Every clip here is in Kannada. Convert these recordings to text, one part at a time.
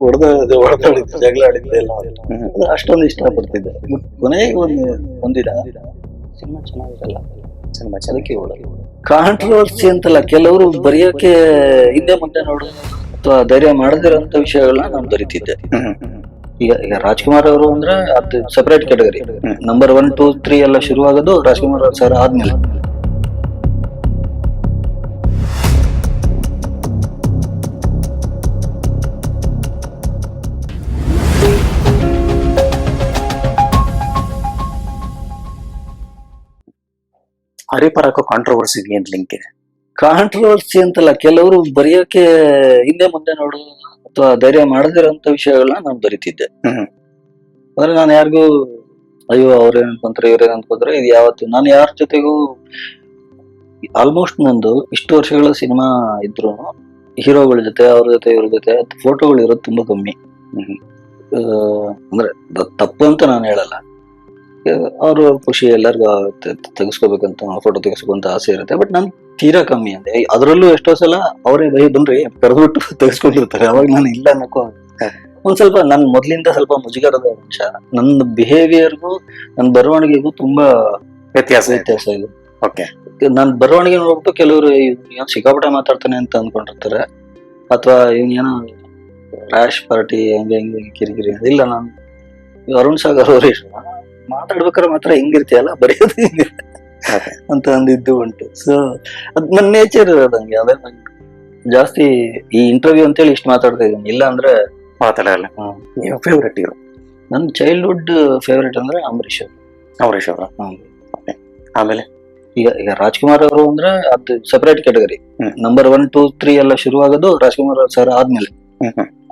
ಹೊಡೆದ ಹೊಡೆದಾಡಿದ್ದೆ ಜಗಳ ಆಡಿದ್ದೆ ಎಲ್ಲ. ಅದು ಅಷ್ಟೊಂದು ಇಷ್ಟಪಡ್ತಿದ್ದೆ. ಬಟ್ ಕೊನೆಗೆ ಒಂದು ಒಂದಿನ ಸಿನಿಮಾ ಚೆನ್ನಾಗಿರಲ್ಲ. ಸಿನಿಮಾ ಚೆನ್ನಾಗಿ ಹೊಡೆದು ಕಾಂಟ್ರವರ್ಸಿ ಅಂತಲ್ಲ ಕೆಲವರು ಬರೆಯೋಕೆ ಹಿಂದೆ ಮುಂದೆ ನೋಡು ಅಥವಾ ಧೈರ್ಯ ಮಾಡದಿರೋಂಥ ವಿಷಯಗಳನ್ನ ನಾನು ಬರಿತಿದ್ದೆ. ಈಗ ಈಗ ರಾಜ್ಕುಮಾರ್ ಅವರು ಅಂದ್ರೆ ಅದು separate category number one two three ಎಲ್ಲ ಶುರುವಾಗೋದು ರಾಜ್ಕುಮಾರ್ ಅವ್ರ ಸರ್ ಆದ್ಮೇಲೆ. ಹರಿಪರಕ್ಕೂ ಕಾಂಟ್ರವರ್ಸಿಗೆ ಏನ್ ಲಿಂಕ್ ಇದೆ ಕಾಂಟ್ರವರ್ಸಿ ಅಂತಲ್ಲ ಕೆಲವರು ಬರೆಯೋಕೆ ಹಿಂದೆ ಮುಂದೆ ನೋಡು ಅಥವಾ ಧೈರ್ಯ ಮಾಡದಿರೋಂಥ ವಿಷಯಗಳನ್ನ ನಾನು ಬರಿತಿದ್ದೆ. ಅಂದ್ರೆ ನಾನು ಯಾರಿಗೂ ಅಯ್ಯೋ ಅವ್ರೇನ್ ಅನ್ಕೊಂತಾರೆ ಇವ್ರೇನ್ ಅನ್ಕೊಂತಾರೆ ಇದು ಯಾವತ್ತು ನಾನು ಯಾರ ಜೊತೆಗೂ ಆಲ್ಮೋಸ್ಟ್ ನಂದು ಇಷ್ಟು ವರ್ಷಗಳ ಸಿನಿಮಾ ಇದ್ರು ಹೀರೋಗಳ ಜೊತೆ ಅವ್ರ ಜೊತೆ ಇವ್ರ ಜೊತೆ ಫೋಟೋಗಳು ಇರೋದು ತುಂಬಾ ಕಮ್ಮಿ. ಅಂದ್ರೆ ತಪ್ಪು ಅಂತ ನಾನು ಹೇಳಲ್ಲ ಅವರು ಖುಷಿ ಎಲ್ಲರಿಗೂ ತೆಗೆಸ್ಕೋಬೇಕಂತ ಫೋಟೋ ತೆಗೆಸ್ಕೊಂತ ಆಸೆ ಇರುತ್ತೆ. ಬಟ್ ನಾನು ತೀರಾ ಕಮ್ಮಿ ಅಂದೆ ಅದರಲ್ಲೂ ಎಷ್ಟೋ ಸಲ ಅವರೇ ಬೈ ಬನ್ರಿ ಕರೆದ್ಬಿಟ್ಟು ತೆಗೆಸ್ಕೊಂಡಿರ್ತಾರೆ. ಅವಾಗ ನಾನು ಇಲ್ಲ ಅನ್ನಕ್ಕೋ ಒಂದ್ ಸ್ವಲ್ಪ ನನ್ ಮೊದ್ಲಿಂದ ಸ್ವಲ್ಪ ಮುಜುಗರದ ಅಂಶ ನನ್ನ ಬಿಹೇವಿಯರ್ಗೂ ನನ್ನ ಬರವಣಿಗೆಗೂ ತುಂಬಾ ವ್ಯತ್ಯಾಸ ವ್ಯತ್ಯಾಸ ಇದೆ. ಓಕೆ ನನ್ ಬರವಣಿಗೆ ನೋಡ್ಬಿಟ್ಟು ಕೆಲವರು ಏನೋ ಸಿಕ್ಕಾಪಟ್ಟೆ ಮಾತಾಡ್ತಾನೆ ಅಂತ ಅಂದ್ಕೊಂಡಿರ್ತಾರೆ ಅಥವಾ ಇವನ್ ಏನೋ ರ್ಯಾಶ್ ಪಾರ್ಟಿ ಹಂಗೆ ಹಂಗೆ ಕಿರಿಕಿರಿ ಇಲ್ಲ ನಾನು. ಅರುಣ್ ಸಾಗರ್ ಅವರು ಮಾತಾಡ್ಬೇಕಾದ್ರೆ ಮಾತ್ರ ಹೆಂಗಿರ್ತೀಯಲ್ಲ? ಬರೆಯೋದು ಹಿಂಗೆ. ಅಂತ ಅಂದಿದ್ದು ಉಂಟು. ಸೊ ಅದ್ ನನ್ನ ನೇಚರ್ ಅದಂಗೆ ಅದೇ ನಂಗೆ ಜಾಸ್ತಿ ಈ ಇಂಟರ್ವ್ಯೂ ಅಂತೇಳಿ ಇಷ್ಟು ಮಾತಾಡ್ತಾ ಇದ್ದೀನಿ. ಇಲ್ಲ ಅಂದ್ರೆ ಮಾತಾಡಲ್ಲ. ನೀವು ಫೇವ್ರೆಟ್ ಹೀರೋ ನನ್ನ ಚೈಲ್ಡ್ಹುಡ್ ಫೇವ್ರೇಟ್ ಅಂದ್ರೆ ಅಂಬರೀಷ್ ಅವರು. ಅಂಬರೀಶ್ ಅವರ. ಆಮೇಲೆ? ಈಗ ಈಗ ರಾಜ್ಕುಮಾರ್ ಅವರು ಅಂದ್ರೆ ಅದು separate category. Number one two three ಎಲ್ಲ ಶುರುವಾಗೋದು ರಾಜ್ಕುಮಾರ್ ಅವ್ರ ಸರ್ ಆದ್ಮೇಲೆ.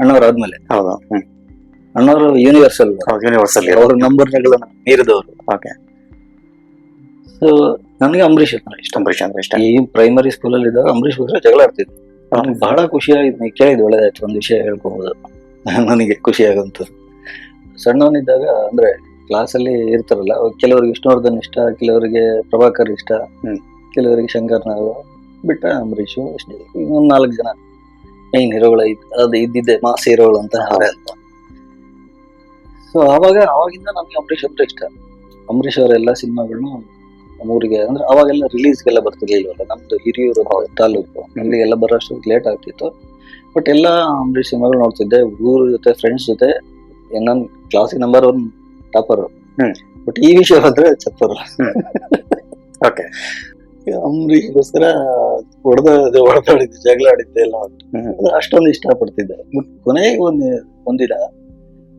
ಅಣ್ಣವ್ರ ಆದ್ಮೇಲೆ. ಹೌದು. ಅಣ್ಣವರು ಯೂನಿವರ್ಸಲ್ ಯೂನಿವರ್ಸಲ್ ಅವ್ರ ನಂಬರ್ಗಳನ್ನ ಮೀರಿದವರು. ಓಕೆ. ಸೊ ನನಗೆ ಅಂಬರೀಷ್ ಅಂದ್ರೆ ಇಷ್ಟ ಅಂಬರೀಷ್ ಅಂದ್ರೆ ಇಷ್ಟ. ಈ ಪ್ರೈಮರಿ ಸ್ಕೂಲಲ್ಲಿ ಇದ್ದಾಗ ಅಂಬರೀಷ್ ಜಗಳ ಆಡ್ತಿತ್ತು ನನಗೆ ಬಹಳ ಖುಷಿ ಆಗಿದೆ ನೀವು ಕೇಳಿದ್ ಒಳ್ಳೇದಾಯ್ತು. ಒಂದು ವಿಷಯ ಹೇಳ್ಕೊಬೋದು. ನನಗೆ ಖುಷಿ ಸಣ್ಣವನಿದ್ದಾಗ ಅಂದ್ರೆ ಕ್ಲಾಸಲ್ಲಿ ಇರ್ತಾರಲ್ಲ ಕೆಲವರಿಗೆ ವಿಷ್ಣುವರ್ಧನ್ ಇಷ್ಟ ಕೆಲವರಿಗೆ ಪ್ರಭಾಕರ್ ಇಷ್ಟ ಕೆಲವರಿಗೆ ಶಂಕರ್ನಾಗ ಬಿಟ್ಟ ಅಂಬರೀಷು ಅಷ್ಟೇ ಇನ್ನೊಂದು ನಾಲ್ಕು ಜನ ಮೇನ್ ಹೀರೋಗಳ ಅದು ಇದ್ದಿದ್ದೆ ಮಾಸ್ ಹೀರೋಗಳು ಅಂತ ಅವರೇ ಅಂತ. ಸೊ ಆವಾಗ ಅವಾಗಿಂದ ನಮಗೆ ಅಂಬರೀಷ್ ಅಂದ್ರೆ ಇಷ್ಟ. ಅಂಬರೀಷ್ ಅವರ ಎಲ್ಲ ಸಿನಿಮಾಗಳನ್ನು ನಮ್ಮೂರಿಗೆ ಅಂದ್ರೆ ಅವಾಗೆಲ್ಲ ರಿಲೀಸ್ಗೆಲ್ಲ ಬರ್ತಿರ್ಲಿಲ್ವಲ್ಲ ನಮ್ದು ಹಿರಿಯೂರು ತಾಲೂಕು ಅಲ್ಲಿಗೆಲ್ಲ ಬರೋಷ್ಟು ಲೇಟ್ ಆಗ್ತಿತ್ತು. ಬಟ್ ಎಲ್ಲ ಅಂಬರೀಷ್ ಸಿನಿಮಾಗಳು ನೋಡ್ತಿದ್ದೆ ಊರ ಜೊತೆ ಫ್ರೆಂಡ್ಸ್ ಜೊತೆ ನನ್ನ ಕ್ಲಾಸಿಗೆ ನಂಬರ್ ಒನ್ ಟಾಪರ್. ಬಟ್ ಈ ವಿಷಯ ಬಂದ್ರೆ ಚಪ್ಪರ್. ಓಕೆ ಅಂಬರೀಷ್ಗೋಸ್ಕರ ಹೊಡೆದ ಹೊಡೆದಾಡಿದ್ದೆ ಜಗಳ ಆಡಿದ್ದೆ ಎಲ್ಲ. ಅಷ್ಟೊಂದು ಇಷ್ಟಪಡ್ತಿದ್ದೆ. ಬಟ್ ಕೊನೆಗೆ ಒಂದು ಒಂದಿನ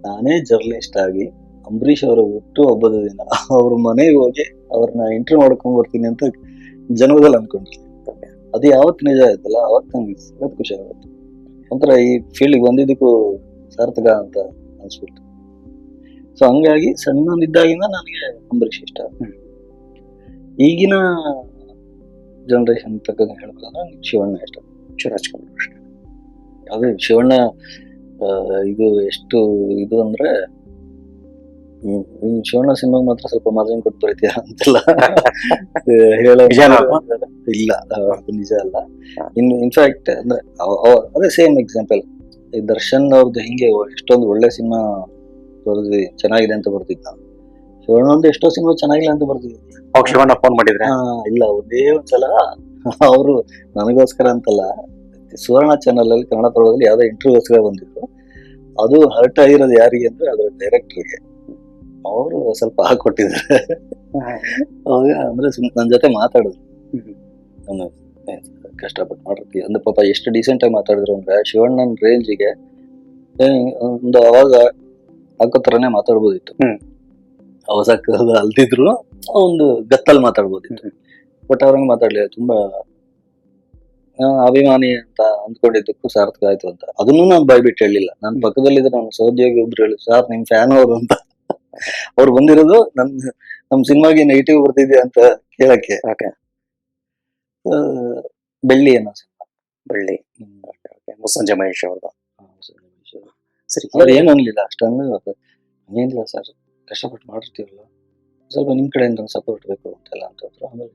ನಾನೇ ಜರ್ನಲಿಸ್ಟ್ ಆಗಿ ಅಂಬರೀಷ್ ಅವರ ಹುಟ್ಟು ಹಬ್ಬದ ದಿನ ಅವ್ರ ಮನೆಗೆ ಹೋಗಿ ಅವ್ರನ್ನ ಎಂಟ್ರಿ ಮಾಡ್ಕೊಂಡ್ ಬರ್ತೀನಿ ಅಂತ ಜನ್ಮದಲ್ಲಿ ಅನ್ಕೊಂಡಿರ್ಲಿಲ್ಲ ಅದು ಯಾವತ್ತು ನಿಜ ಆಯ್ತಲ್ಲ ಅವತ್ತು ನಂಗೆ ಸಖತ್ ಖುಷಿ ಆಗುತ್ತೆ ಒಂಥರ ಈ ಫೀಲ್ಡ್ ಬಂದಿದ್ದಕ್ಕೂ ಸಾರ್ಥಕ ಅಂತ ಅನ್ಸ್ಬಿಟ್ಟು ಸೊ ಹಂಗಾಗಿ ಸಣ್ಣನಿದ್ದಾಗಿಂದ ನನಗೆ ಅಂಬರೀಷ್ ಇಷ್ಟ. ಈಗಿನ ಜನರೇಷನ್ ತಕ್ಕಂಗೆ ಹೇಳ್ಬೇಕಂದ್ರೆ ಶಿವಣ್ಣ ಇಷ್ಟ. ಶಿವರಾಜ್ ಕುಮಾರ್ ಅಷ್ಟೇ. ಅದೇ ಶಿವಣ್ಣ ಇದು ಎಷ್ಟು ಇದು ಅಂದ್ರೆ ಹ್ಮ್, ಶಿವಣ್ಣ ಸಿನಿಮಾಗ ಮಾತ್ರ ಸ್ವಲ್ಪ ಮಾರ್ಜಿನ್ ಕೊಟ್ಟು ಬರೀತೀಯ ಅಂತೆಲ್ಲ ಹೇಳೋ ಇಲ್ಲ ನಿಜ ಅಲ್ಲ. ಇನ್ ಇನ್ಫ್ಯಾಕ್ಟ್ ಅಂದ್ರೆ ಅದೇ ಸೇಮ್ ಎಕ್ಸಾಂಪಲ್ ಈ ದರ್ಶನ್ ಅವ್ರದ್ದು ಹಿಂಗೆ ಎಷ್ಟೊಂದು ಒಳ್ಳೆ ಸಿನಿಮಾ ಬರ್ದಿ ಚೆನ್ನಾಗಿದೆ ಅಂತ ಬರ್ತಿದ್ ನಾನು. ಶಿವಣ್ಣ ಒಂದು ಎಷ್ಟೋ ಸಿನಿಮಾ ಚೆನ್ನಾಗಿಲ್ಲ ಅಂತ ಬರ್ತಿದ್ದೆ ಅವಾಗ ಶಿವಣ್ಣ ಫೋನ್ ಮಾಡಿದ್ರೆ? ಇಲ್ಲ ಒಂದೇ ಒಂದ್ಸಲ. ಅವರು ನನಗೋಸ್ಕರ ಅಂತಲ್ಲ. ಸುವರ್ಣ ಚಾನಲಲ್ಲಿ ಕನ್ನಡ ಪರ್ವದಲ್ಲಿ ಯಾವ್ದೋ ಇಂಟರ್ವ್ಯೂಸ್ಗಳು ಬಂದಿದ್ರು ಅದು ಹರ್ಟ್ ಆಗಿರೋದು ಯಾರಿಗೆ ಅಂದರೆ ಅದ್ರ ಡೈರೆಕ್ಟ್ರಿಗೆ ಅವರು ಸ್ವಲ್ಪ ಹಾಕೊಟ್ಟಿದ್ದಾರೆ. ಅವಾಗ ಅಂದ್ರೆ ಸುಮ್ನೆ ನನ್ನ ಜೊತೆ ಮಾತಾಡಿದ್ರು ಹ್ಮ್. ನಾನು ಕಷ್ಟಪಟ್ಟು ಮಾಡಿರ್ತೀವಿ ಅಂದ್ರೆ ಪಾಪ ಎಷ್ಟು ಡೀಸೆಂಟಾಗಿ ಮಾತಾಡಿದ್ರು ಅಂದ್ರೆ ಶಿವಣ್ಣನ ರೇಂಜಿಗೆ ಒಂದು ಅವಾಗ ಹಾಕೋ ಥರನೇ ಮಾತಾಡ್ಬೋದಿತ್ತು. ಹ್ಮ್. ಅವಸಕ್ ಅಲ್ದಿದ್ರು ಒಂದು ಗತ್ತಲ್ಲಿ ಮಾತಾಡ್ಬೋದಿತ್ತು. ಬಟ್ ಅವ್ರಂಗೆ ಮಾತಾಡ್ಲಿಲ್ಲ. ತುಂಬಾ ಅಭಿಮಾನಿ ಅಂತ ಅಂದ್ಕೊಂಡಿದ್ದಕ್ಕೂ ಸಾರ್ಥಕ ಆಯ್ತು ಅಂತ. ಅದನ್ನು ನಾನು ಬಾಯ್ಬಿಟ್ಟು ಹೇಳಿಲ್ಲ. ನನ್ನ ಪಕ್ಕದಲ್ಲಿದ್ದ ನನ್ನ ಸಹೋದ್ಯೋಗಿ ಒಬ್ರು ಹೇಳಿ ಸರ್ ನಿಮ್ ಫ್ಯಾನ್ ಅವರು ಅಂತ. ಅವ್ರು ಬಂದಿರೋದು ನನ್ ನಮ್ ಸಿನಿಮಾಗೆ ನೆಗೆಟಿವ್ ಬರ್ತಿದೆ ಅಂತ ಕೇಳಕ್ಕೆ. ಬೆಳ್ಳಿ ಅನ್ನೋ ಸಿನಿಮಾ. ಬೆಳ್ಳಿ. ಮುಸ್ಸಂಜೆ ಮಹೇಶ್ ಅವ್ರದ್ದು. ಸರಿ. ಅವ್ರು ಏನು ಅನ್ಲಿಲ್ಲ ಅಷ್ಟೊಂದು ಏನಿಲ್ಲ ಸರ್ ಕಷ್ಟಪಟ್ಟು ಮಾಡಿರ್ತೀವಲ್ಲ. ಸ್ವಲ್ಪ ನಿಮ್ ಕಡೆಯಿಂದ ಸಪೋರ್ಟ್ ಬೇಕು ಅಂತೆಲ್ಲ ಅಂತ ಆಮೇಲೆ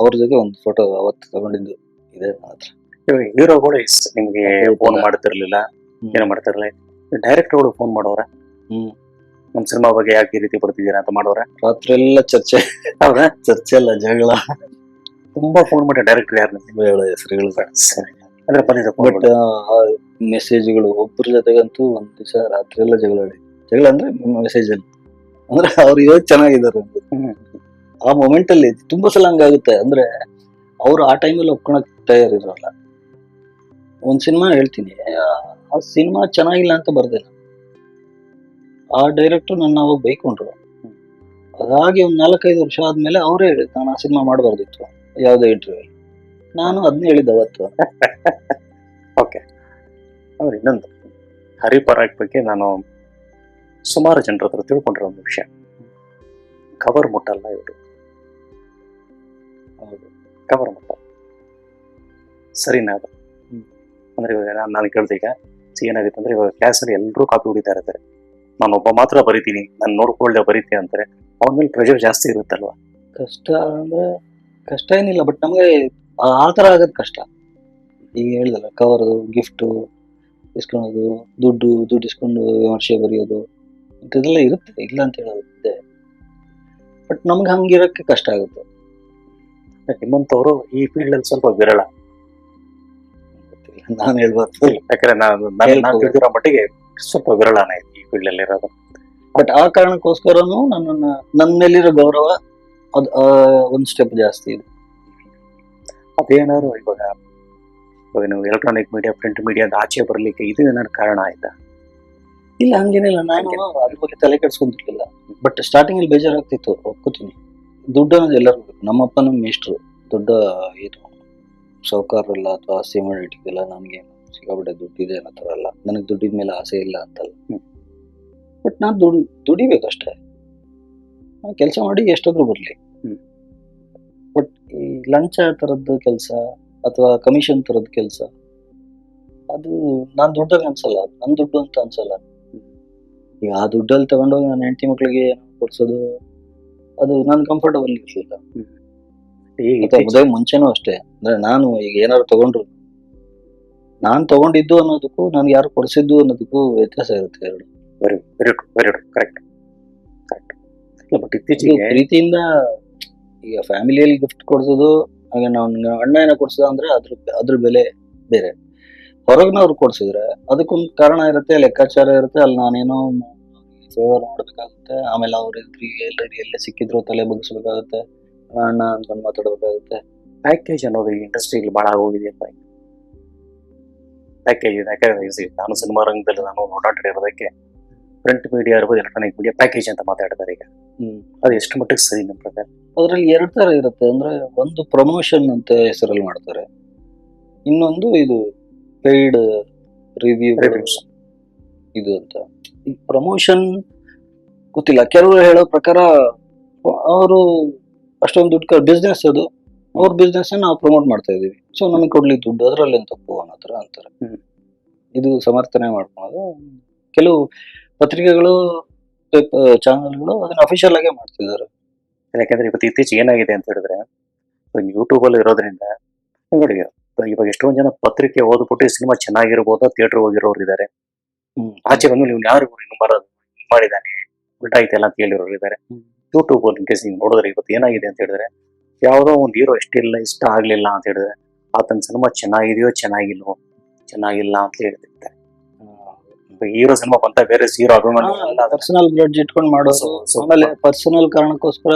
ಅವ್ರ ಜೊತೆ ಒಂದು ಫೋಟೋ ಅವತ್ತು ತಗೊಂಡಿದ್ದು. ಇದೆ ಮಾತ್ರ. ಹತ್ರ ಹೀರೋಗಳು ನಿಮ್ಗೆ ಫೋನ್ ಮಾಡ್ತಿರ್ಲಿಲ್ಲ ಏನ್ ಮಾಡ್ತಿರ್ಲಿಲ್ಲ. ಮಾಡ್ತಾರಲ್ಲ ಡೈರೆಕ್ಟರ್ಗಳು ಫೋನ್ ಮಾಡೋರ. ಹ್ಮ್. ನಮ್ ಸಿನಿಮಾ ಬಗ್ಗೆ ಯಾಕೆ ಈ ರೀತಿ ಬರ್ತಿದ್ದೀರಾ ಅಂತ ಮಾಡೋರ. ರಾತ್ರಿ ಎಲ್ಲ ಚರ್ಚೆ. ಹೌದಾ? ಚರ್ಚೆ ಎಲ್ಲ ಜಗಳ. ತುಂಬಾ ಫೋನ್ ಮಾಡಿ ಡೈರೆಕ್ಟರ್ ಯಾರು ಬೇಡ ಹೆಸರುಗಳು ಅಂದ್ರೆ ಬಂದಿದ್ದ ಬಟ್ ಮೆಸೇಜ್ಗಳು ಒಬ್ಬರ ಜೊತೆಗಂತೂ ಒಂದ್ ದಿವಸ ರಾತ್ರಿ ಎಲ್ಲ ಜಗಳ ಆಡಿ. ಜಗಳ ಅಂದ್ರೆ ಮೆಸೇಜ್ ಅಲ್ಲಿ. ಅಂದ್ರೆ ಅವ್ರು ಇವಾಗ ಚೆನ್ನಾಗಿದ್ದಾರೆ. ಆ ಮೊಮೆಂಟ್ ಅಲ್ಲಿ ತುಂಬಾ ಸಲ ಹಂಗಾಗುತ್ತೆ. ಅಂದ್ರೆ ಅವ್ರು ಆ ಟೈಮಲ್ಲಿ ಒಪ್ಕೊಳಕ್ ತಯಾರಿರಲ್ಲ ಒಂದ್ ಸಿನಿಮಾ ಹೇಳ್ತೀನಿ. ಆ- ಸಿನಿಮಾ ಚೆನ್ನಾಗಿಲ್ಲ ಅಂತ ಬರ್ದೆ ಆ ಡೈರೆಕ್ಟರ್ ನನ್ನ ಅವಾಗ ಬೈಕೊಂಡ್ರು. ಅದಾಗಿ ಒಂದು ನಾಲ್ಕೈದು ವರ್ಷ ಆದ್ಮೇಲೆ ಅವರೇ ಹೇಳಿದ್ ನಾನು ಆ ಸಿನಿಮಾ ಮಾಡಬಾರ್ದಿತ್ತು ಯಾವುದೇ ಇಂಟರ್ವ್ಯೂ ನಾನು ಅದನ್ನ ಹೇಳಿದ್ದೆ ಅವತ್ತು. ಓಕೆ ಅವ್ರು ಇನ್ನೊಂದು. ಹರಿಪರಾಗ್ ಬಗ್ಗೆ ನಾನು ಸುಮಾರು ಜನರ ಹತ್ರ ತಿಳ್ಕೊಂಡಿರೋ ಒಂದು ವಿಷಯ. ಕವರ್ ಮುಟ್ಟಲ್ಲ ಇವರು. ಕವರ್ ಮಾಡ್ತಾರೆ. ಸರಿನಾ ಅದು? ಅಂದ್ರೆ ಇವಾಗ ನಾನು ನಾನು ಕೇಳ್ದೆ ಈಗ ಸಿ ಏನಾಗುತ್ತೆ ಅಂದ್ರೆ ಇವಾಗ ಕ್ಲಾಸಲ್ಲಿ ಎಲ್ಲರೂ ಕಾಪಿ ಹೊಡಿತಾ ಇರ್ತಾರೆ. ನಾನು ಒಬ್ಬ ಮಾತ್ರ ಬರಿತೀನಿ ನಾನು ನೋಡ್ಕೊಳ್ಳೆ ಬರೀತೀನಿ ಅಂತಾರೆ. ಅವನ ಮೇಲೆ ಪ್ರೆಷರ್ ಜಾಸ್ತಿ ಇರುತ್ತಲ್ವಾ? ಕಷ್ಟ ಅಂದ್ರೆ ಕಷ್ಟ ಏನಿಲ್ಲ ಬಟ್ ನಮಗೆ ಆ ಥರ ಆಗೋದು ಕಷ್ಟ. ಈಗ ಹೇಳಿದಲ್ಲ ಕವರು ಗಿಫ್ಟು ಇಸ್ಕೊಳೋದು ದುಡ್ಡು ದುಡ್ಡು ಇಸ್ಕೊಂಡು ವಿಮರ್ಶೆ ಬರೆಯೋದು ಇಂಥದ್ದೆಲ್ಲ ಇರುತ್ತೆ ಇಲ್ಲ ಅಂತ ಹೇಳೋದು ಬಟ್ ನಮ್ಗೆ ಹಂಗಿರೋಕ್ಕೆ ಕಷ್ಟ ಆಗುತ್ತೆ. ನಿಮ್ಮಂಥವ್ರು ಈ ಫೀಲ್ಡ್ ಅಲ್ಲಿ ಸ್ವಲ್ಪ ವಿರಳ. ನಾನು ಹೇಳ್ಬಾರ್ದು ಯಾಕಂದ್ರೆ ನಾನು ನಾನು ಹೇಳ್ಬೋದು. ತಿಳಿದಿರೋ ಮಟ್ಟಿಗೆ ಸ್ವಲ್ಪ ವಿರಳನೇ ಈ ಫೀಲ್ಡ್ ಅಲ್ಲಿ ಇರೋದು. ಬಟ್ ಆ ಕಾರಣಕ್ಕೋಸ್ಕರನು ನನ್ನ ನನ್ನಲ್ಲಿರೋ ಗೌರವ ಅದು ಒಂದು ಸ್ಟೆಪ್ ಜಾಸ್ತಿ ಇದೆ. ಅದೇನಾದ್ರು ಇವಾಗ ಇವಾಗ ನೀವು ಎಲೆಕ್ಟ್ರಾನಿಕ್ ಮೀಡಿಯಾ ಪ್ರಿಂಟ್ ಮೀಡಿಯಾ ಆಚೆ ಬರ್ಲಿಕ್ಕೆ ಇದು ಏನಾದ್ರು ಕಾರಣ ಆಯ್ತಾ? ಇಲ್ಲ ಹಂಗೇನಿಲ್ಲ. ನಾನು ಅದ್ರ ಬಗ್ಗೆ ತಲೆ ಕೆಡ್ಸ್ಕೊಂತಿರ್ಲಿಲ್ಲ ಬಟ್ ಸ್ಟಾರ್ಟಿಂಗ್ ಅಲ್ಲಿ ಬೇಜಾರಾಗ್ತಿತ್ತು ಒಪ್ಕೋತೀನಿ. ದುಡ್ಡು ಅನ್ನೋದು ಎಲ್ಲರಿಗೂ ಬೇಕು. ನಮ್ಮಪ್ಪನ ಮೇಷ್ಟ್ರು ದೊಡ್ಡ ಇದು ಇಲ್ಲ ಅಥವಾ ಆಸ್ತಿ ಮಾಡಿಟ್ಟಿಗೆಲ್ಲ ನನಗೆ ಸಿಕ್ಕಾಪಟ್ಟೆ ದುಡ್ಡಿದೆ ಅನ್ನೋ ಥರ ಅಲ್ಲ. ನನಗೆ ದುಡ್ಡಿನ ಮೇಲೆ ಆಸೆ ಇಲ್ಲ ಅಂತಲ್ಲ. ಬಟ್ ನಾನು ದುಡಿ ದುಡಿಬೇಕಷ್ಟೇ ನಾನು ಕೆಲಸ ಮಾಡಿ ಎಷ್ಟಾದರೂ ಬರಲಿ. ಹ್ಞೂ ಬಟ್ ಈ ಲಂಚ ಥರದ್ದು ಕೆಲಸ ಅಥವಾ ಕಮಿಷನ್ ಥರದ್ದು ಕೆಲಸ ಅದು ನಾನು ದುಡ್ಡಾಗ ಅನ್ಸಲ್ಲ. ನನ್ನ ದುಡ್ಡು ಅಂತ ಅನ್ಸಲ್ಲ. ಈಗ ಆ ದುಡ್ಡಲ್ಲಿ ತಗೊಂಡೋಗಿ ನನ್ನ ಹೆಂಡತಿ ಮಕ್ಕಳಿಗೆ ಏನೋ ಕೊಡ್ಸೋದು ಅದು ನಾನು ಕಂಫರ್ಟಬಲ್ ಇರ್ಲಿಲ್ಲ ಈಗ ಮತ್ತೆ ಮುಂಚೆನೂ ಅಷ್ಟೇ. ಅಂದ್ರೆ ನಾನು ಈಗ ಏನಾದ್ರು ತಗೊಂಡ್ರು. ನಾನ್ ತಗೊಂಡಿದ್ದು ಅನ್ನೋದಕ್ಕೂ ನಾನು ಯಾರು ಕೊಡಿಸಿದ್ದು ಅನ್ನೋದಕ್ಕೂ ವ್ಯತ್ಯಾಸ ಇರುತ್ತೆ ಎರಡು. Very very very correct correct ಇಲ್ಲ ಬಟ್ ಇದು ಇತ್ತೀಚೆಗೆ ಪ್ರೀತಿಯಿಂದ ಈಗ ಫ್ಯಾಮಿಲಿಯಲ್ಲಿ ಗಿಫ್ಟ್ ಕೊಡ್ಸೋದು ಹಾಗೆ ನಾವು ಅಣ್ಣ ಏನ ಕೊಡ್ಸೋದು ಅಂದ್ರೆ ಅದ್ರ ಅದ್ರ ಬೆಲೆ ಬೇರೆ. ಹೊರಗಿನವ್ರು ಕೊಡ್ಸಿದ್ರೆ ಅದಕ್ಕೊಂದು ಕಾರಣ ಇರುತ್ತೆ ಲೆಕ್ಕಾಚಾರ ಇರುತ್ತೆ ಅಲ್ಲಿ ನಾನೇನೋ ಫೇವರ್ ಮಾಡ್ಬೇಕಾಗುತ್ತೆ ಆಮೇಲೆ ಅವ್ರಿಗೆ ಎದುರಿಗೆ ಎಲ್ಲ ಸಿಕ್ಕಿದ್ರು ತಲೆ ಬಗ್ಗಿಸ್ಬೇಕಾಗುತ್ತೆ ಅಣ್ಣ ಅಂದ್ಕೊಂಡು ಮಾತಾಡ್ಬೇಕಾಗುತ್ತೆ. ಪ್ಯಾಕೇಜ್ ಅನ್ನೋದು ಈ ಇಂಡಸ್ಟ್ರಿಗೆ ಬಹಳ ಆಗೋಗಿದೆಯಪ್ಪ ಪ್ಯಾಕೇಜ್ ಇದೆ. ಯಾಕಂದ್ರೆ ನಾನು ಸಿನಿಮಾ ರಂಗದಲ್ಲಿ ನಾನು ಓಡಾಡಿರೋದಕ್ಕೆ ಪ್ರಿಂಟ್ ಮೀಡಿಯಾ ಇರ್ಬೋದು ಎಲೆಕ್ಟ್ರಾನಿಕ್ ಮೀಡಿಯಾ ಪ್ಯಾಕೇಜ್ ಅಂತ ಮಾತಾಡ್ತಾರೆ ಈಗ. ಹ್ಮ್. ಅದು ಎಷ್ಟು ಮಟ್ಟಿಗೆ ಸರಿ ನಿಮ್ಮ ಪ್ರಕಾರ? ಅದ್ರಲ್ಲಿ ಎರಡು ತರ ಇರುತ್ತೆ. ಅಂದ್ರೆ ಒಂದು ಪ್ರಮೋಷನ್ ಅಂತ ಹೆಸರಲ್ಲಿ ಮಾಡ್ತಾರೆ. ಇನ್ನೊಂದು ಇದು ಪೇಯ್ಡ್ ರಿವ್ಯೂ. ಇದು ಅಂತ. ಈ ಪ್ರಮೋಷನ್ ಗೊತ್ತಿಲ್ಲ. ಕೆಲವರು ಹೇಳೋ ಪ್ರಕಾರ ಅವರು ಅಷ್ಟೊಂದು ದುಡ್ಡು ಬಿಸ್ನೆಸ್ ಅದು. ಅವ್ರ ಬಿಸ್ನೆಸ್ ನಾವು ಪ್ರಮೋಟ್ ಮಾಡ್ತಾ ಇದೀವಿ ಸೊ ನಮಗೆ ಕೊಡ್ಲಿ ದುಡ್ಡು ಅದರಲ್ಲಿ ತಪ್ಪು ಅನ್ನೋ ಥರ ಅಂತಾರೆ. ಇದು ಸಮರ್ಥನೆ ಮಾಡ್ಕೊಳೋದು. ಕೆಲವು ಪತ್ರಿಕೆಗಳು ಚಾನಲ್ಗಳು ಅದನ್ನ ಅಫಿಷಿಯಲ್ ಆಗೇ ಮಾಡ್ತಿದ್ದಾರೆ. ಯಾಕಂದ್ರೆ ಇವತ್ತು ಇತ್ತೀಚೆಗೆ ಏನಾಗಿದೆ ಅಂತ ಹೇಳಿದ್ರೆ ಯೂಟ್ಯೂಬ್ ಅಲ್ಲಿ ಇರೋದ್ರಿಂದ ನೋಡಿ ಇವಾಗ ಎಷ್ಟೊಂದು ಜನ ಪತ್ರಿಕೆ ಓದ್ಬಿಟ್ಟು ಸಿನಿಮಾ ಚೆನ್ನಾಗಿರ್ಬೋದು ಥಿಯೇಟರ್ ಹೋಗಿರೋರು ಇದ್ದಾರೆ. ಆಚೆ ಬಂದು ನೀವು ಯಾರು ಇನ್ನು ಬರೋದು? ಹಿಂಗ್ ಮಾಡಿದಾನೆ ಉಲ್ಟಾ ಐತೆ ಅಂತ ಹೇಳಿರೋರು ಇದ್ದಾರೆ. ಯೂಟ್ಯೂಬ್ ಅಲ್ಲಿ ಕೇಸ್ ನೀವು ನೋಡಿದ್ರೆ ಇವತ್ತು ಏನಾಗಿದೆ ಅಂತ ಹೇಳಿದ್ರೆ ಯಾವುದೋ ಒಂದು ಹೀರೋ ಇಷ್ಟಿಲ್ಲ ಇಷ್ಟ ಆಗ್ಲಿಲ್ಲ ಅಂತ ಹೇಳಿದ್ರೆ ಆತನ ಸಿನಿಮಾ ಚೆನ್ನಾಗಿದೆಯೋ ಚೆನ್ನಾಗಿಲ್ವೋ ಚೆನ್ನಾಗಿಲ್ಲ ಅಂತ ಹೇಳ್ತಿರ್ತಾರೆ. ಹೀರೋ ಸಿನಿಮಾ ಬಂತ ಬೇರೆ ಹೀರೋ ಪರ್ಸನಲ್ ಗ್ರಡ್ಜ್ ಇಟ್ಕೊಂಡು ಸೊ- ಆಮೇಲೆ ಪರ್ಸನಲ್ ಕಾರಣಕ್ಕೋಸ್ಕರ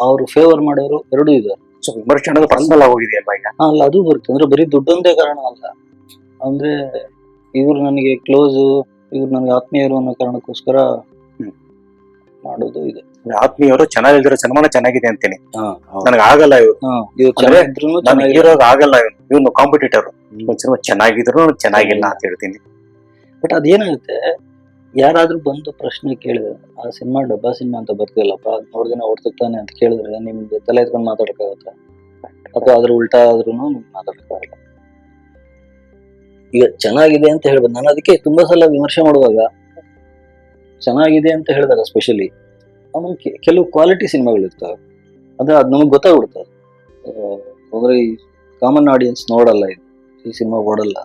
ಅವರು ಫೇವರ್ ಮಾಡೋರು ಎರಡೂ ಇದೆ. ಸೊ ವಿಮರ್ಶೆ ಪರ್ಸನಲ್ ಆಗೋಗಿದೆಯಲ್ವಾ ಈಗ? ಅಲ್ಲ ಅದು ಬರುತ್ತೆ. ಅಂದ್ರೆ ಬರೀ ದುಡ್ಡೊಂದೇ ಕಾರಣ ಅಲ್ಲ. ಅಂದ್ರೆ ಇವ್ರು ನನಗೆ ಕ್ಲೋಸ್ ಇವ್ರು ನನಗೆ ಆತ್ಮೀಯರು ಅನ್ನೋ ಕಾರಣಕ್ಕೋಸ್ಕರ ಹ್ಮ್. ಮಾಡೋದು ಇದೆ. ಆತ್ಮೀಯರು ಚೆನ್ನಾಗಿಲ್ದಿರೋ ಸಿನಿಮಾನ ಚೆನ್ನಾಗಿದೆ ಅಂತೀನಿ ನನಗೆ ಆಗಲ್ಲ ಇವ್ರು. ಹೀರೋಗ್ ಆಗಲ್ಲ ಇವನು ಇವನು ಕಾಂಪಿಟೇಟರ್ ಸಿನಿಮಾ ಚೆನ್ನಾಗಿದ್ರು ಚೆನ್ನಾಗಿಲ್ಲ ಅಂತ ಹೇಳ್ತೀನಿ. ಬಟ್ ಅದೇನಾಗುತ್ತೆ ಯಾರಾದ್ರೂ ಬಂದು ಪ್ರಶ್ನೆ ಕೇಳಿದ್ರೆ ಆ ಸಿನಿಮಾ ಡಬ್ಬಾ ಸಿನಿಮಾ ಅಂತ ಬರ್ತಿಲ್ಲಪ್ಪ ಮೂರ್ ದಿನ ಓಡ್ತಿರ್ತಾನೆ ಅಂತ ಕೇಳಿದ್ರೆ ನಿಮ್ಗೆ ತಲೆ ಎತ್ಕೊಂಡು ಮಾತಾಡಕ್ಕಾಗತ್ತ? ಅಥವಾ ಅದ್ರ ಉಲ್ಟಾ ಆದ್ರೂ ಮಾತಾಡಕ್ಕಾಗಲ್ಲ. ಈಗ ಚೆನ್ನಾಗಿದೆ ಅಂತ ಹೇಳ್ಬೋದು. ನಾನು ಅದಕ್ಕೆ ತುಂಬಾ ಸಲ ವಿಮರ್ಶೆ ಮಾಡುವಾಗ ಚೆನ್ನಾಗಿದೆ ಅಂತ ಹೇಳಿದಾಗ ಸ್ಪೆಷಲಿ ಆಮೇಲೆ ಕೆಲವು ಕ್ವಾಲಿಟಿ ಸಿನಿಮಾಗಳು ಇರ್ತವೆ. ಅಂದ್ರೆ ಅದು ನಮಗೆ ಗೊತ್ತಾಗ್ಬಿಡುತ್ತೆ. ಆ, ಅಂದ್ರೆ ಈ ಕಾಮನ್ ಆಡಿಯನ್ಸ್ ನೋಡಲ್ಲ ಇದು. ಈ ಸಿನಿಮಾ ಓಡಲ್ಲ.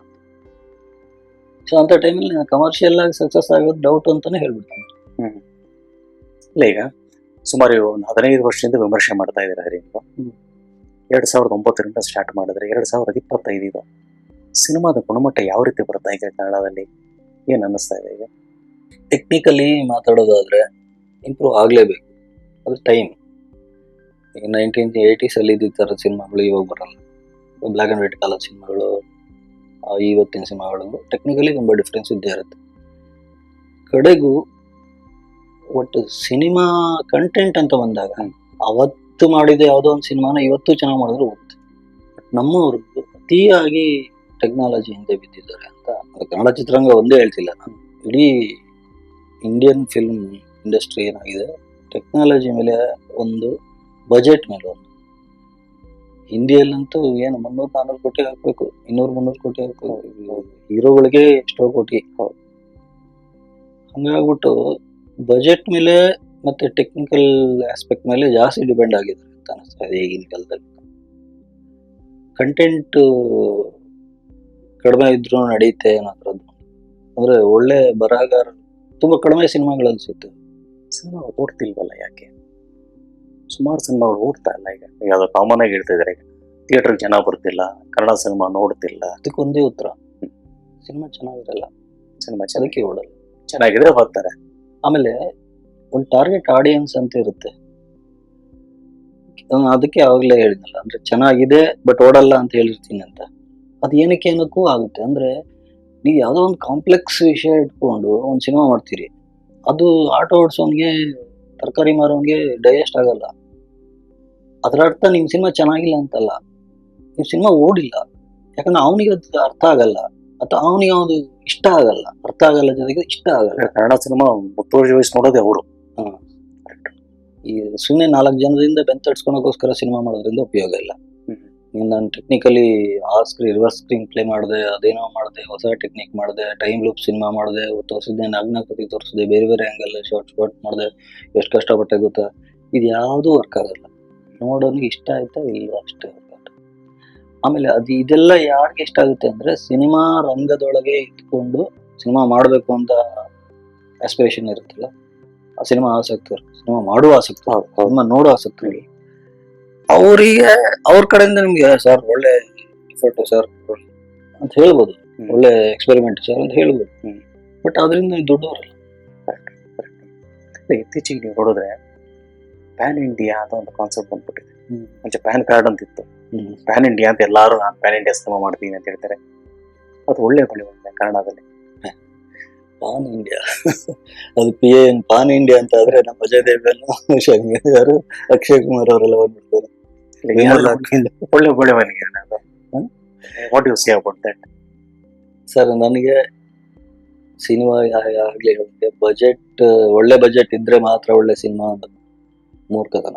ಸೊ ಅಂತ ಟೈಮಲ್ಲಿ ಕಮರ್ಷಿಯಲ್ ಆಗಿ ಸಕ್ಸಸ್ ಆಗೋದು ಡೌಟ್ ಅಂತಾನೆ ಹೇಳ್ಬಿಡ್ತೀನಿ. ಇಲ್ಲ ಈಗ ಸುಮಾರು ಒಂದು ಹದಿನೈದು ವರ್ಷದಿಂದ ವಿಮರ್ಶೆ ಮಾಡ್ತಾ ಇದ್ದೀರಾ ನೀವು? ಎರಡು ಎರಡ್ ಸಾವಿರದ ಒಂಬತ್ತರಿಂದ ಸ್ಟಾರ್ಟ್ ಮಾಡಿದ್ರೆ ಎರಡ್ ಸಾವಿರದ ಇಪ್ಪತ್ತೈದು ಇದು. ಸಿನಿಮಾದ ಗುಣಮಟ್ಟ ಯಾವ ರೀತಿ ಬರ್ತಾ ಇದೆ ಕನ್ನಡದಲ್ಲಿ ಏನು ಅನ್ನಿಸ್ತಾ ಇದೆ ಈಗ? ಟೆಕ್ನಿಕಲಿ ಮಾತಾಡೋದಾದರೆ ಇಂಪ್ರೂವ್ ಆಗಲೇಬೇಕು. ಅದು ಟೈಮ್ ಈಗ ನೈನ್ಟೀನ್ ಏಯ್ಟೀಸಲ್ಲಿ ಇದ್ದ ಥರ ಸಿನಿಮಾಗಳು ಇವಾಗ ಬರಲ್ಲ. ಬ್ಲ್ಯಾಕ್ ಆ್ಯಂಡ್ ವೈಟ್ ಕಾಲದ ಸಿನಿಮಾಗಳು ಇವತ್ತಿನ ಸಿನಿಮಾಗಳು ಟೆಕ್ನಿಕಲಿ ತುಂಬ ಡಿಫ್ರೆನ್ಸ್ ಇದ್ದೇ ಇರುತ್ತೆ. ಕಡೆಗೂ ಒಟ್ಟು ಸಿನಿಮಾ ಕಂಟೆಂಟ್ ಅಂತ ಬಂದಾಗ ಅವತ್ತು ಮಾಡಿದ ಯಾವುದೋ ಒಂದು ಸಿನಿಮಾನ ಇವತ್ತು ಚೆನ್ನಾಗಿ ಮಾಡಿದ್ರೆ ಹೋಗುತ್ತೆ. ಬಟ್ ನಮ್ಮವರು ಅತಿಯಾಗಿ ಟೆಕ್ನಾಲಜಿ ಹಿಂದೆ ಬಿದ್ದಿದ್ದಾರೆ ಅಂತ ಕನ್ನಡ ಚಿತ್ರರಂಗ ಒಂದೇ ಹೇಳ್ತಿಲ್ಲ. ನಾನು ಇಡೀ ಇಂಡಿಯನ್ ಫಿಲ್ಮ್ ಇಂಡಸ್ಟ್ರಿ ಏನಾಗಿದೆ? ಟೆಕ್ನಾಲಜಿ ಮೇಲೆ ಒಂದು ಬಜೆಟ್ ಮೇಲೆ ಒಂದು. ಹಿಂದಿಯಲ್ಲಂತೂ ಏನು ಮುನ್ನೂರು ನಾನ್ನೂರು ಕೋಟಿ ಹಾಕಬೇಕು, ಇನ್ನೂರು ಮುನ್ನೂರು ಕೋಟಿ ಹಾಕಬೇಕು. ಹೀರೋಗಳಿಗೆ ಎಷ್ಟೋ ಕೋಟಿ. ಹಂಗಾಗ್ಬಿಟ್ಟು ಬಜೆಟ್ ಮೇಲೆ ಮತ್ತೆ ಟೆಕ್ನಿಕಲ್ ಆಸ್ಪೆಕ್ಟ್ ಮೇಲೆ ಜಾಸ್ತಿ ಡಿಪೆಂಡ್ ಆಗಿದೆ ಅಂತ ಅನಿಸ್ತಾ ಇದೆ ಈಗಿನ ಕಾಲದಲ್ಲಿ. ಕಂಟೆಂಟ್ ಕಡಿಮೆ ಇದ್ರೂ ನಡೆಯುತ್ತೆ ಅನ್ನೋದ್ರದ್ದು. ಅಂದ್ರೆ ಒಳ್ಳೆ ಬರಹಗಾರ, ತುಂಬಾ ಕಡಿಮೆ ಸಿನಿಮಾಗಳಲ್ಲಿ ಸಿಗ್ತದೆ. ಸಿನಿಮಾ ಓಡ್ತಿಲ್ವಲ್ಲ ಯಾಕೆ? ಸುಮಾರು ಸಿನಿಮಾಗಳು ಓಡ್ತಾ ಇಲ್ಲ ಈಗ. ಯಾವ್ದೋ ಕಾಮನ್ ಆಗಿ ಹೇಳ್ತಾ ಇದಾರೆ ಈಗ. ಥಿಯೇಟರ್ಗೆ ಜನ ಬರ್ತಿಲ್ಲ, ಕನ್ನಡ ಸಿನಿಮಾ ನೋಡ್ತಿಲ್ಲ. ಅದಕ್ಕೆ ಒಂದೇ ಉತ್ತರ. ಸಿನಿಮಾ ಚೆನ್ನಾಗಿರಲ್ಲ. ಸಿನಿಮಾ ಅದಕ್ಕೆ ಓಡಲ್ಲ. ಚೆನ್ನಾಗಿದ್ರೆ ಬರ್ತಾರೆ. ಆಮೇಲೆ ಒಂದು ಟಾರ್ಗೆಟ್ ಆಡಿಯನ್ಸ್ ಅಂತ ಇರುತ್ತೆ. ಅದಕ್ಕೆ ಆವಾಗಲೇ ಹೇಳಿದ್ನಲ್ಲ, ಅಂದ್ರೆ ಚೆನ್ನಾಗಿದೆ ಬಟ್ ಓಡಲ್ಲ ಅಂತ ಹೇಳಿರ್ತೀನಿ ಅಂತ. ಅದು ಏನಕ್ಕೆ ಏನಕ್ಕೂ ಆಗುತ್ತೆ. ಅಂದ್ರೆ ನೀವು ಯಾವುದೋ ಒಂದು ಕಾಂಪ್ಲೆಕ್ಸ್ ವಿಷಯ ಇಟ್ಕೊಂಡು ಒಂದು ಸಿನಿಮಾ ಮಾಡ್ತೀರಿ ಅದು ಆಟೋ ಓಡಿಸೋನ್ಗೆ ತರಕಾರಿ ಮಾರೋನ್ಗೆ ಡೈಜೆಸ್ಟ್ ಆಗಲ್ಲ. ಅದರ ಅರ್ಥ ನಿಮ್ಮ ಸಿನಿಮಾ ಚೆನ್ನಾಗಿಲ್ಲ ಅಂತಲ್ಲ. ನಿಮ್ಮ ಸಿನಿಮಾ ಓಡಿಲ್ಲ. ಯಾಕಂದ್ರೆ ಅವನಿಗೆ ಅದು ಅರ್ಥ ಆಗಲ್ಲ. ಅಥವಾ ಅವನಿಗೆ ಅದು ಇಷ್ಟ ಆಗಲ್ಲ. ಅರ್ಥ ಆಗಲ್ಲ ಜೊತೆಗೆ ಇಷ್ಟ ಆಗಲ್ಲ. ಕನ್ನಡ ಸಿನಿಮಾ ಮುತ್ತುವರ್ಜಿ ವಯಸ್ಸು ನೋಡೋದೇ ಅವರು ಈ ಸುಮ್ಮನೆ ನಾಲ್ಕು ಜನದಿಂದ ಬೆಂತಡ್ಸ್ಕೊಳಕ್ಕೋಸ್ಕರ ಸಿನಿಮಾ ಮಾಡೋದ್ರಿಂದ ಉಪಯೋಗ ಇಲ್ಲ. ನಾನು ಟೆಕ್ನಿಕಲಿ ಆ ಸ್ಕ್ರೀನ್ ರಿವರ್ಸ್ ಸ್ಕ್ರೀನ್ ಪ್ಲೇ ಮಾಡಿದೆ ಅದೇನೋ ಮಾಡಿದೆ ಹೊಸ ಟೆಕ್ನಿಕ್ ಮಾಡಿದೆ ಟೈಮ್ ಲೂಪ್ ಸಿನಿಮಾ ಮಾಡಿದೆ ತೋರಿಸಿದ್ದೆ ನಗ್ನಕತಿ ತೋರಿಸಿದೆ ಬೇರೆ ಬೇರೆ ಆ್ಯಂಗಲ್ ಶಾರ್ಟ್ ಶಾರ್ಟ್ ಮಾಡಿದೆ ಎಷ್ಟು ಕಷ್ಟಪಟ್ಟೆ ಗೊತ್ತಾ? ಇದು ಯಾವುದೂ ವರ್ಕ್ ಆಗೋಲ್ಲ. ನೋಡೋನಿಗೆ ಇಷ್ಟ ಆಯ್ತಾ ಇಲ್ಲ ಅಷ್ಟೇ ಆಮೇಲೆ ಅದು ಇದೆಲ್ಲ ಯಾರಿಗೆ ಇಷ್ಟ ಆಗುತ್ತೆ ಅಂದರೆ ಸಿನಿಮಾ ರಂಗದೊಳಗೆ ಇದ್ಕೊಂಡು ಸಿನಿಮಾ ಮಾಡಬೇಕು ಅಂತ ಆಸ್ಪಿರೇಷನ್ ಇರುತ್ತಲ್ಲ ಆ ಸಿನಿಮಾ ಆಸಕ್ತಿ ಸಿನಿಮಾ ಮಾಡುವ ಆಸಕ್ತಿ ಸಿನಿಮಾ ನೋಡೋ ಆಸಕ್ತರು. ಅವರಿಗೆ ಅವ್ರ ಕಡೆಯಿಂದ ನಿಮ್ಗೆ ಸರ್ ಒಳ್ಳೆ ಎಫರ್ಟ್ ಸರ್ ಅಂತ ಹೇಳ್ಬೋದು. ಒಳ್ಳೆ ಎಕ್ಸ್ಪೆರಿಮೆಂಟ್ ಸರ್ ಅಂತ ಹೇಳ್ಬೋದು. ಬಟ್ ಅದರಿಂದ ದೊಡ್ಡವರಲ್ಲ. ಇತ್ತೀಚೆಗೆ ನೀವು ನೋಡಿದ್ರೆ ಪ್ಯಾನ್ ಇಂಡಿಯಾ ಅಂತ ಒಂದು ಕಾನ್ಸೆಪ್ಟ್ ಬಂದ್ಬಿಟ್ಟಿದೆ. ಮುಂಚೆ ಪ್ಯಾನ್ ಕಾರ್ಡ್ ಅಂತ ಇತ್ತು ಪ್ಯಾನ್ ಇಂಡಿಯಾ ಅಂತ ಎಲ್ಲರೂ ನಾನು ಪ್ಯಾನ್ ಇಂಡಿಯಾ ಸಿನಿಮಾ ಮಾಡ್ತೀನಿ ಅಂತ ಹೇಳ್ತಾರೆ. ಅದು ಒಳ್ಳೆ ಬಳಿ ಬಂದಿದೆ ಕನ್ನಡದಲ್ಲಿ ಪಾನ್ ಇಂಡಿಯಾ ಅದು ಪಿ ಎನ್ ಪಾನ್ ಇಂಡಿಯಾ ಅಂತ ಆದ್ರೆ ನಮ್ಮ ಅಜಯ್ ದೇವ್ ಶರ್ಮಿ ಅಕ್ಷಯ್ ಕುಮಾರ್ ಅವರೆಲ್ಲ ಬಂದ್ಬಿಡ್ತಾರೆ. ಒಳ್ಳೆ ಬೆಳವಣಿಗೆ? What you say about that sir ನನಗೆ ಸಿನಿಮಾ ಆಗ್ಲಿ ಬಜೆಟ್ ಒಳ್ಳೆ ಬಜೆಟ್ ಇದ್ರೆ ಮಾತ್ರ ಒಳ್ಳೆ ಸಿನಿಮಾ ಅಂತ. ಮೂರ್ಖತನ.